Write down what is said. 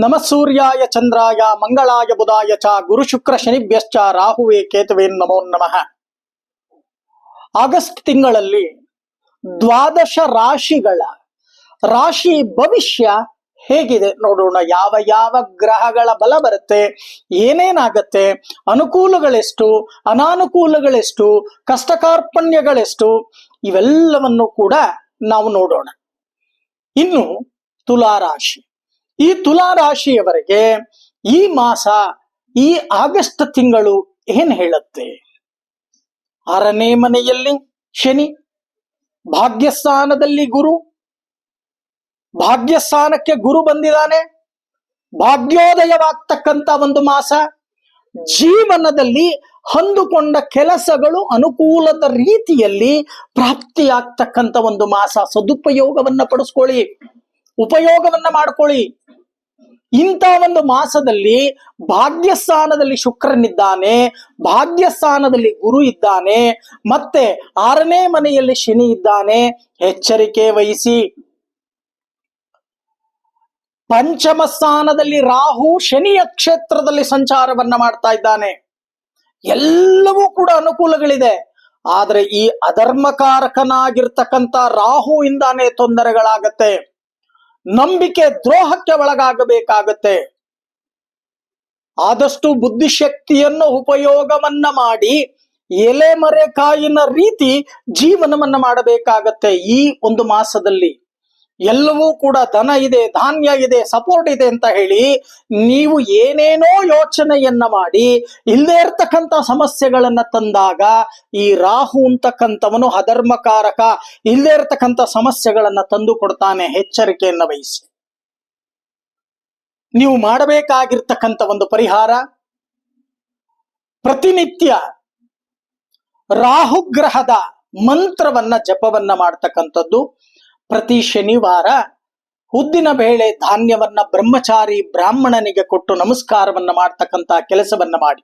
ನಮ ಸೂರ್ಯಾಯ ಚಂದ್ರಾಯ ಮಂಗಳಾಯ ಬುಧಾಯ ಚ ಗುರು ಶುಕ್ರ ಶನಿಭ್ಯಶ್ಚ ರಾಹುವೇ ಕೇತುವೆ ನಮೋ ನಮಃ. ಆಗಸ್ಟ್ ತಿಂಗಳಲ್ಲಿ ದ್ವಾದಶ ರಾಶಿಗಳ ರಾಶಿ ಭವಿಷ್ಯ ಹೇಗಿದೆ ನೋಡೋಣ. ಯಾವ ಯಾವ ಗ್ರಹಗಳ ಬಲ ಬರುತ್ತೆ, ಏನೇನಾಗತ್ತೆ, ಅನುಕೂಲಗಳೆಷ್ಟು, ಅನಾನುಕೂಲಗಳೆಷ್ಟು ಕಷ್ಟ ಕಾರ್ಪಣ್ಯಗಳೆಷ್ಟು ಇವೆಲ್ಲವನ್ನು ಕೂಡ ನಾವು ನೋಡೋಣ. ಇನ್ನು ತುಲಾರಾಶಿ. ಈ ತುಲಾರಾಶಿಯವರೆಗೆ ಈ ಮಾಸ, ಈ ಆಗಸ್ಟ್ ತಿಂಗಳು ಏನ್ ಹೇಳುತ್ತೆ? ಆರನೇ ಮನೆಯಲ್ಲಿ ಶನಿ, ಭಾಗ್ಯಸ್ಥಾನದಲ್ಲಿ ಗುರು, ಭಾಗ್ಯಸ್ಥಾನಕ್ಕೆ ಗುರು ಬಂದಿದ್ದಾನೆ. ಭಾಗ್ಯೋದಯವಾಗ್ತಕ್ಕಂತ ಒಂದು ಮಾಸ, ಜೀವನದಲ್ಲಿ ಹೊಂದಿಕೊಂಡ ಕೆಲಸಗಳು ಅನುಕೂಲದ ರೀತಿಯಲ್ಲಿ ಪ್ರಾಪ್ತಿಯಾಗ್ತಕ್ಕಂತ ಒಂದು ಮಾಸ. ಸದುಪಯೋಗವನ್ನ ಪಡಿಸ್ಕೊಳ್ಳಿ. ಉಪಯೋಗವನ್ನ ಮಾಡ್ಕೊಳ್ಳಿ. ಇಂಥ ಒಂದು ಮಾಸದಲ್ಲಿ ಭಾಗ್ಯಸ್ಥಾನದಲ್ಲಿ ಶುಕ್ರನಿದ್ದಾನೆ, ಭಾಗ್ಯಸ್ಥಾನದಲ್ಲಿ ಗುರು ಇದ್ದಾನೆ, ಮತ್ತೆ ಆರನೇ ಮನೆಯಲ್ಲಿ ಶನಿ ಇದ್ದಾನೆ, ಎಚ್ಚರಿಕೆ ವಹಿಸಿ. ಪಂಚಮ ಸ್ಥಾನದಲ್ಲಿ ರಾಹು ಶನಿಯ ಕ್ಷೇತ್ರದಲ್ಲಿ ಸಂಚಾರವನ್ನ ಮಾಡ್ತಾ ಇದ್ದಾನೆ. ಎಲ್ಲವೂ ಕೂಡ ಅನುಕೂಲಗಳಿದೆ. ಆದ್ರೆ ಈ ಅಧರ್ಮಕಾರಕನಾಗಿರ್ತಕ್ಕಂಥ ರಾಹುವಿಂದಾನೇ ತೊಂದರೆಗಳಾಗತ್ತೆ. ನಂಬಿಕೆ ದ್ರೋಹಕ್ಕೆ ಒಳಗಾಗಬೇಕಾಗತ್ತೆ. ಆದಷ್ಟು ಬುದ್ಧಿಶಕ್ತಿಯನ್ನು ಉಪಯೋಗವನ್ನ ಮಾಡಿ ಎಲೆ ಮರೆಕಾಯಿನ ರೀತಿ ಜೀವನವನ್ನ ಮಾಡಬೇಕಾಗತ್ತೆ ಈ ಒಂದು ಮಾಸದಲ್ಲಿ. ಎಲ್ಲವೂ ಕೂಡ ದನ ಇದೆ, ಧಾನ್ಯ ಇದೆ ಸಪೋರ್ಟ್ ಇದೆ ಅಂತ ಹೇಳಿ ನೀವು ಏನೇನೋ ಯೋಚನೆಯನ್ನ ಮಾಡಿ ಇಲ್ಲದೆ ಇರ್ತಕ್ಕಂಥ ಸಮಸ್ಯೆಗಳನ್ನ ತಂದಾಗ ಈ ರಾಹು ಅಂತಕ್ಕಂಥವನು ಅಧರ್ಮಕಾರಕ ಇಲ್ಲದೇ ಇರ್ತಕ್ಕಂಥ ಸಮಸ್ಯೆಗಳನ್ನ ತಂದು ಕೊಡ್ತಾನೆ ಎಚ್ಚರಿಕೆಯನ್ನ ವಹಿಸಿ. ನೀವು ಮಾಡಬೇಕಾಗಿರ್ತಕ್ಕಂಥ ಒಂದು ಪರಿಹಾರ, ಪ್ರತಿನಿತ್ಯ ರಾಹುಗ್ರಹದ ಮಂತ್ರವನ್ನ ಜಪವನ್ನ ಮಾಡ್ತಕ್ಕಂಥದ್ದು ಪ್ರತಿ ಶನಿವಾರ ಉದ್ದಿನ ಬೇಳೆ ಧಾನ್ಯವನ್ನ ಬ್ರಹ್ಮಚಾರಿ ಬ್ರಾಹ್ಮಣನಿಗೆ ಕೊಟ್ಟು ನಮಸ್ಕಾರವನ್ನ ಮಾಡ್ತಕ್ಕಂತ ಕೆಲಸವನ್ನ ಮಾಡಿ.